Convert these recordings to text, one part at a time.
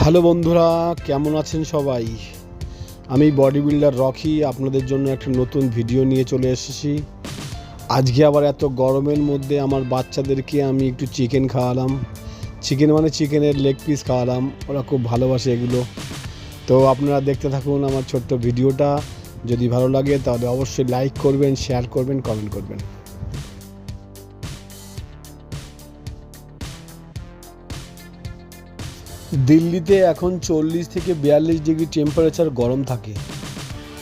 Hello বন্ধুরা, কেমন আছেন সবাই? আমি বডি বিল্ডার রকি, আপনাদের জন্য একটা নতুন ভিডিও নিয়ে চলে এসেছি। আজকে আবার এত গরমের মধ্যে আমার বাচ্চাদেরকে আমি একটু চিকেন খাওয়ালাম। চিকেন মানে চিকেনের লেগ পিস খাওয়ালাম, ওরা খুব ভালোবাসে এগুলো। তো আপনারা দেখতে থাকুন আমার ছোট্ট ভিডিওটা যদি ভালো লাগে তাহলে অবশ্যই লাইক করবেন শেয়ার করবেন কমেন্ট করবেন। দিল্লিতে এখন চল্লিশ থেকে বিয়াল্লিশ ডিগ্রি টেম্পারেচার গরম থাকে।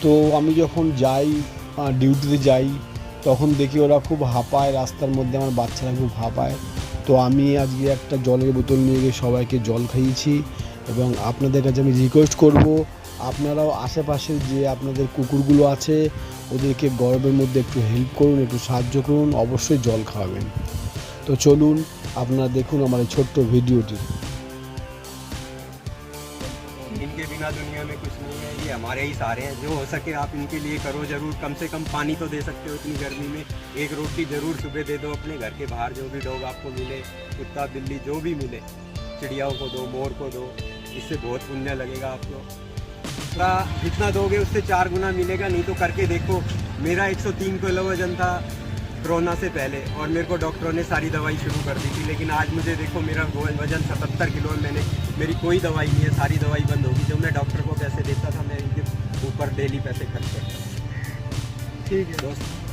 তো আমি যখন যাই ডিউটিতে যাই, তখন দেখি ওরা খুব হাঁপায়, রাস্তার মধ্যে আমার বাচ্চারা খুব হাঁপায়। তো আমি আজকে একটা জলের বোতল নিয়ে গিয়ে সবাইকে জল খাইয়েছি এবং আপনাদের কাছে আমি রিকোয়েস্ট করব, আপনারাও আশেপাশে যে আপনাদের কুকুরগুলো আছে, ওদেরকে গরমের মধ্যে একটু হেল্প করুন, একটু সাহায্য করুন, অবশ্যই জল খাওয়াবেন। তো চলুন, আপনারা দেখুন আমার এই ছোট্ট ভিডিওটি इनके दुनिया में कुछ नहीं है, ये हमारे ही सारे हैं। जो हो सके आप इनके लिए करो ज़रूर। कम से कम पानी तो दे सकते हो इतनी गर्मी में। एक रोटी ज़रूर सुबह दे दो अपने घर के बाहर, जो भी डॉग आपको मिले, कुत्ता, बिल्ली, जो भी मिले। चिड़ियाओं को दो, मोर को दो, इससे बहुत पुण्य लगेगा आपको। थोड़ा जितना दोगे उससे चार गुना मिलेगा, नहीं तो करके देखो। मेरा 103 किलो वज़न था कोरोना से पहले और मेरे को डॉक्टरों ने सारी दवाई शुरू कर दी थी लेकिन आज मुझे देखो मेरा गोल वज़न सतहत्तर किलो है मैंने मेरी कोई दवाई नहीं है सारी दवाई बंद होगी। जो मैं डॉक्टर को पैसे देता था मैं इनके ऊपर डेली पैसे खर्च करता ठीक है। दोस्त।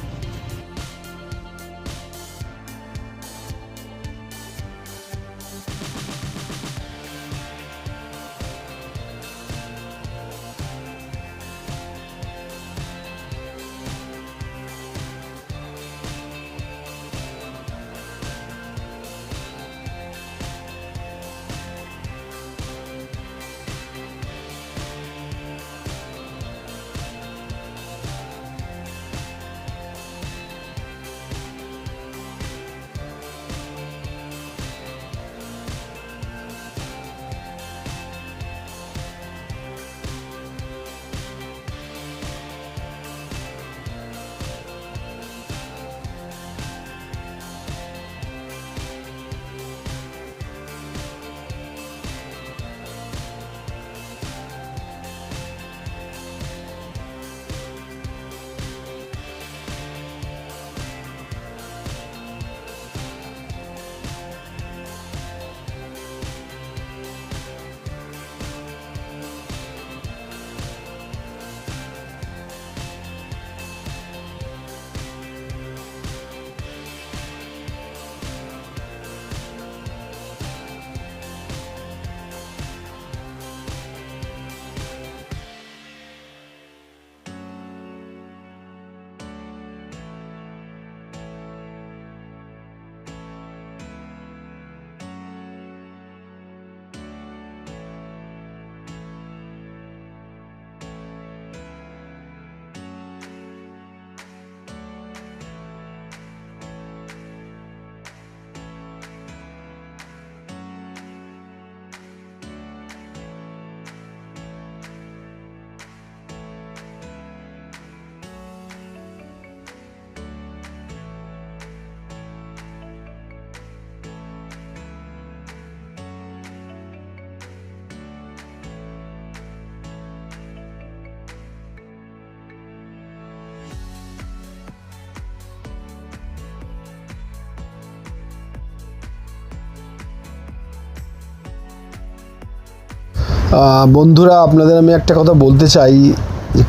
বন্ধুরা, আপনাদের আমি একটা কথা বলতে চাই।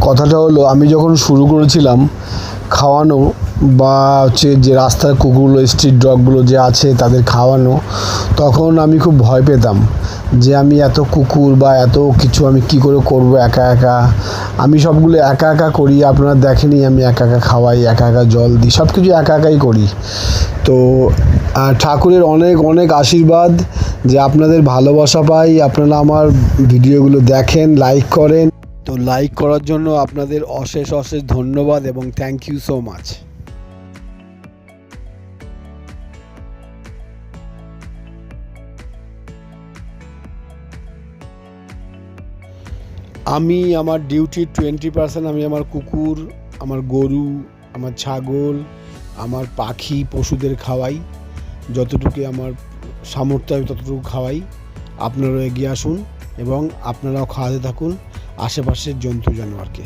কথাটা হলো, আমি যখন শুরু করেছিলাম খাওয়ানো বা হচ্ছে যে রাস্তার কুকুরগুলো স্ট্রিট ডগগুলো যে আছে তাদের খাওয়ানো, তখন আমি খুব ভয় পেতাম যে আমি এত কুকুর বা এত কিছু আমি কি করে করব একা একা। আমি সবগুলো একা একা করি, আপনারা দেখেনি, আমি একা একা খাওয়াই, একা একা জল দিই সব কিছু একা একাই করি। তো ঠাকুরের অনেক অনেক আশীর্বাদ যে আপনাদের ভালোবাসা পাই, আপনারা আমার ভিডিওগুলো দেখেন লাইক করেন। তো লাইক করার জন্য আপনাদের অশেষ অশেষ ধন্যবাদ এবং থ্যাংক ইউ সো মাচ আমি আমার ডিউটির টোয়েন্টি পার্সেন্ট আমি আমার কুকুর, আমার গরু, আমার ছাগল, আমার পাখি, পশুদের খাওয়াই। যতটুকু আমার সামর্থ্য আমি ততটুকু খাওয়াই। আপনারাও এগিয়ে আসুন এবং আপনারাও খাওয়াতে থাকুন আশেপাশের জন্তু জানোয়ারকে।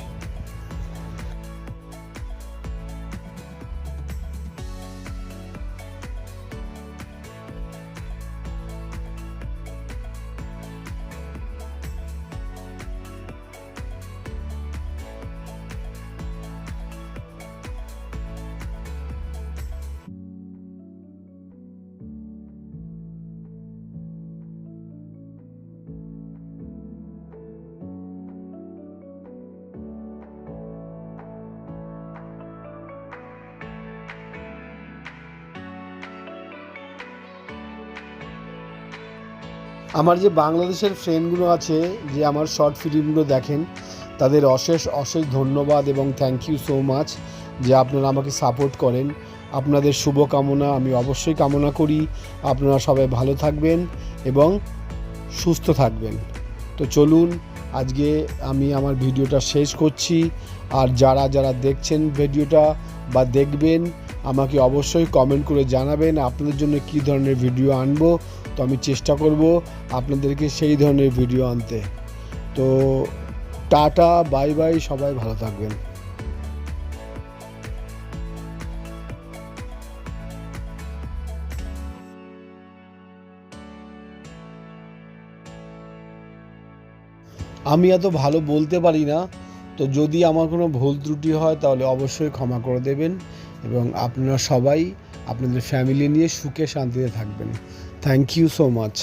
আমার যে বাংলাদেশের ফ্রেন্ডগুলো আছে, যে আমার শর্ট ফিল্মগুলো দেখেন, তাদের অশেষ অশেষ ধন্যবাদ এবং থ্যাংক ইউ সো মাচ যে আপনারা আমাকে সাপোর্ট করেন। আপনাদের শুভকামনা আমি অবশ্যই কামনা করি। আপনারা সবাই ভালো থাকবেন এবং সুস্থ থাকবেন। তো চলুন, আজকে আমি আমার ভিডিওটা শেষ করছি। আর যারা যারা দেখছেন ভিডিওটা বা দেখবেন, আমাকে অবশ্যই কমেন্ট করে জানাবেন আপনাদের জন্য কী ধরনের ভিডিও আনব। তো আমি চেষ্টা করব আপনাদেরকে সেই ধরনের ভিডিও আনতে। তো টাটা, বাই বাই, সবাই ভালো থাকবেন। আমি এত ভালো বলতে পারি না, তো যদি আমার কোনো ভুল ত্রুটি হয়, তাহলে অবশ্যই ক্ষমা করে দেবেন এবং আপনারা সবাই আপনাদের ফ্যামিলি নিয়ে সুখে শান্তিতে থাকবেন। Thank you so much